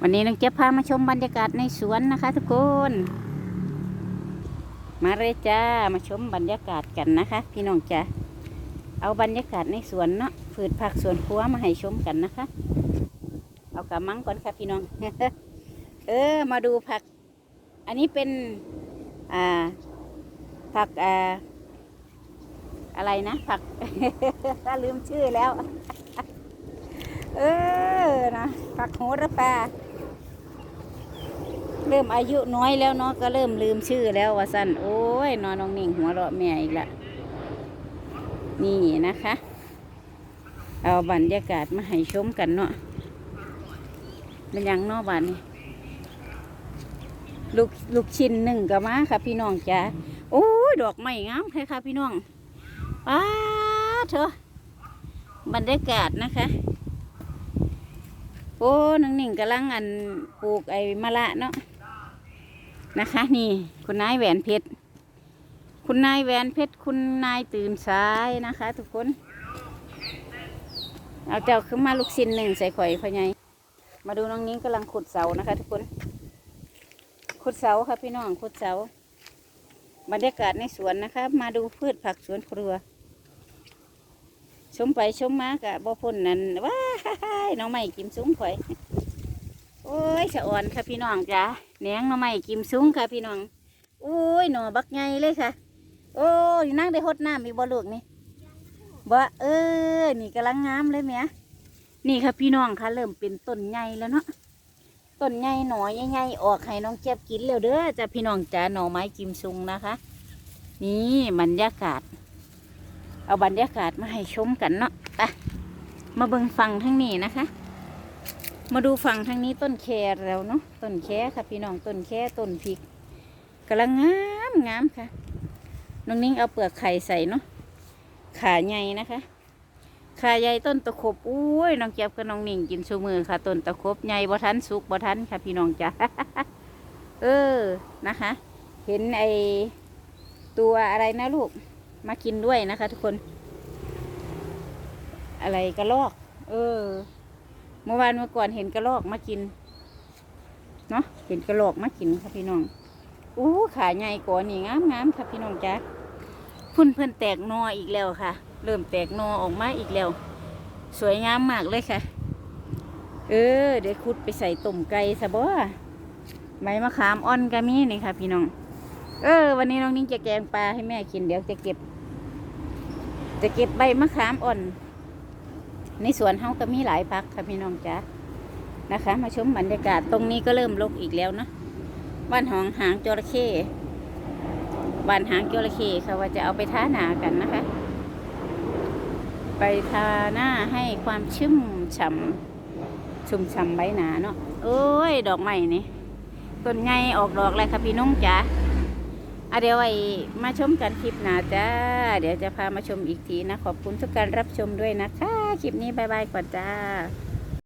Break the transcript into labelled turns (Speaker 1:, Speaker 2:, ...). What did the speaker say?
Speaker 1: วันนี้น้องเจี๊ยบพามาชมบรรยากาศในสวนนะคะ ทุกคน มาเลยจ้ามาชมบรรยากาศกันนะคะ พี่น้องจ้าเอาบรรยากาศในสวนเนาะพืชผักสวนครัวมาให้ชมกันนะคะ เอากระมังก่อนค่ะพี่น้อง เออ มาดูผัก อันนี้เป็น อ่า ผักอ่าอะไรนะ ผักถ้าลืมชื่อแล้ว เออนะผักโหระพา เริ่มอายุน้อยแล้วเนาะก็เริ่มลืมชื่อแล้วว่าสั้นโอ้ยนอนน้องนิ่งหัวเราะแม่อีกละนี่นะคะ เอาบรรยากาศมาให้ชมกันเนาะเป็นยังเนอกบ้านนี่ลูกลูกชิ้นหนึ่งกับมาค่ะ พี่น้องจ้าโอ้ยดอกไม้งามเลยค่ะ พี่น้องป้าเถอะบรรยากาศนะคะ โอ้นังหนิงกำลังอันปลูกไอ้มะละเนาะ นะคะ นี่ คุณนายแหวนเพชร คุณนายแหวนเพชร คุณนายตื่นสายนะคะ ทุกคน เอาเจ้าขึ้นมาลูกชิ้นหนึ่งใส่ข่อยพ่อใหญ่มาดูน้องนิ้งกำลังขุดเสานะคะ ทุกคน ขุดเสาค่ะพี่น้องขุดเสา บรรยากาศในสวนนะคะ มาดูพืชผักสวนครัว ชมไปชมมากะบ่พ้นนั่นว้ายน้องไม่กิมซุ้งข่อย อ้ยสะอ่อนค่ะพี่น้องจ้าแหนงหน้อไม่กิมซุ้งค่ะพี่น้องโอ้ยหน่อบักใหญ่เลยค่ะ โอ้ยนั่งได้หดน้ำมีบ่ลูกนี่บ่เออนี่กำลังงามเลยแม่นี่ค่ะพี่น้องค่ะเริ่มเป็นต้นใหญ่แล้วเนาะต้นใหญ่หน่อใหญ่ๆออกให้น้องเจี๊ยบกินแล้วเด้อจ้าพี่น้องจ้าหน่อไม้กิมซุงนะคะ นี่บรรยากาศ เอาบรรยากาศมาให้ชมกันเนาะไปมาเบิ่งฝั่งทางนี้นะคะ มาดูฝั่งทางนี้ต้นแคแล้วเนาะต้นแคค่ะพี่น้องต้นแคต้นพริกกำลังงามงามค่ะน้องนิ้งเอาเปลือกไข่ใส่เนาะขาใหญ่นะคะขาใหญ่ต้นตะขบอุ้ยน้องเจ็บกับน้องนิ่งกินชูมือค่ะต้นตะขบใหญ่บ่ทันสุกบ่ทันค่ะ พี่น้องจ้ะเออนะคะ เห็นไอตัวอะไรนะลูก มากินด้วยนะคะ ทุกคน อะไรกระลอก เออ เมื่อวานเมื่อก่อนเห็นกระลอกมากิน เนาะเห็นกระลอกมากินค่ะพี่น้องอู้ขาใหญ่กว่านี่งามงามค่ะพี่น้องจ้าพุ่นเพื่อนแตกนออีกแล้วค่ะ เริ่มแตกนอออกมาอีกแล้ว สวยงามมากเลยค่ะ เออ เดี๋ยวคุดไปใส่ต้มไก่ซะบ่ใบมะขามอ่อนก็มีนี่ค่ะ พี่น้อง เออ วันนี้น้องนิ้งจะแกงปลาให้แม่กินเดี๋ยวจะเก็บ จะเก็บใบมะขามอ่อน ในสวนเฮาก็มีหลายพักค่ะพี่น้องจ้านะคะ มาชมบรรยากาศตรงนี้ก็เริ่มรกอีกแล้วนะบ้านหองหางจระเข้บ้านหางจระเข้ค่ะว่าจะเอาไปท้าหนากันนะคะ ไปทาหน้าให้ความชุ่มฉ่ำชุ่มฉ่ำใบหนาเนาะโอ้ย ดอกไม้นี่ต้นไงออกดอกเลยค่ะพี่น้องจ้าอะเดี๋ยวไว้มาชมกันคลิปหน้าจ้า เดี๋ยวจะพามาชมอีกทีนะ ขอบคุณทุกการรับชมด้วยนะคะ คลิปนี้บายบายก่อนจ้า